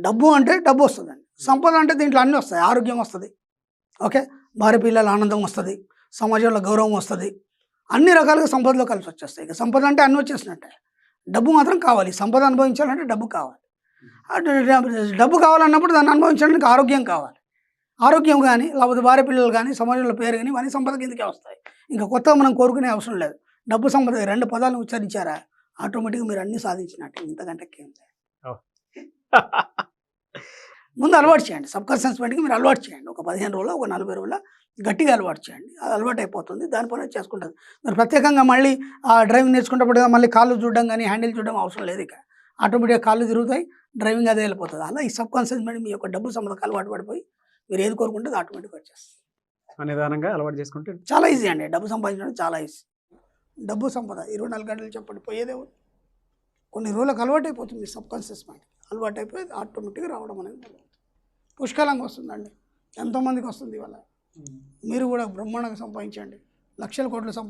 డబ్బు అంటే డబ్బు వస్తుందండి. సంపద అంటే దీంట్లో అన్నీ వస్తాయి. ఆరోగ్యం వస్తుంది. ఓకే? భార్య పిల్లల ఆనందం వస్తుంది. సమాజంలో గౌరవం వస్తుంది. అన్ని రకాలుగా సంపదలో కలిసి వచ్చేస్తాయి. ఇక సంపద అంటే అన్నీ వచ్చేసినట్టే. డబ్బు మాత్రం కావాలి. సంపద అనుభవించాలంటే డబ్బు కావాలి. డబ్బు కావాలన్నప్పుడు దాన్ని అనుభవించడానికి ఆరోగ్యం కావాలి. ఆరోగ్యం కానీ లేకపోతే భార్య పిల్లలు కానీ సమాజంలో పేరు కానీ ఇవన్నీ సంపద కిందకే వస్తాయి. ఇంకా కొత్తగా మనం కోరుకునే అవసరం లేదు. డబ్బు సంపద రెండు పదాలను ఉచ్చరించారా? ఆటోమేటిక్గా మీరు అన్నీ సాధించినట్టు ఇంతకంటే ఏం లేదు. ముందు అలవాటు చేయండి. సబ్ కాన్షియస్ మైండ్కి మీరు అలవాటు చేయండి. ఒక పదిహేను రోజులు ఒక నలభై రోజుల గట్టిగా అలవాటు చేయండి. అది అలవాటు అయిపోతుంది దాని పని అది చేసుకుంటుంది. మీరు ప్రత్యేకంగా మళ్ళీ ఆ డ్రైవింగ్ నేర్చుకున్నప్పుడు మళ్ళీ కాళ్ళు చూడడం కానీ హ్యాండిల్ చూడడం అవసరం లేదు ఇక. ఆటోమేటిక్గా కాళ్ళు తిరుగుతాయి డ్రైవింగ్ అదే వెళ్ళిపోతుంది. అలా ఈ సబ్ కాన్షియస్ మైండ్ మీ యొక్క డబ్బు సంపదకు అలవాటు పడిపోయి మీరు ఏది కోరుకుంటే అది ఆటోమేటిక్గా వచ్చేస్తుంది. నిదానంగా అలవాటు చేసుకుంటే చాలా ఈజీ అండి. డబ్బు సంపాదించడం చాలా ఈజీ. డబ్బు సంపద. ఇరవై నాలుగు గంటలు చెప్పండి పోయేదే. కొన్ని రోజులకు అలవాటు అయిపోతుంది సబ్ కాన్షియస్ మైండ్ అలవాటు అయిపోయి ఆటోమేటిక్గా రావడం అనేది. పుష్కలంగా వస్తుందండి. ఎంతోమందికి వస్తుంది ఇవాళ. మీరు కూడా బ్రహ్మాండంగా సంపాదించండి. లక్షల కోట్లు సంపా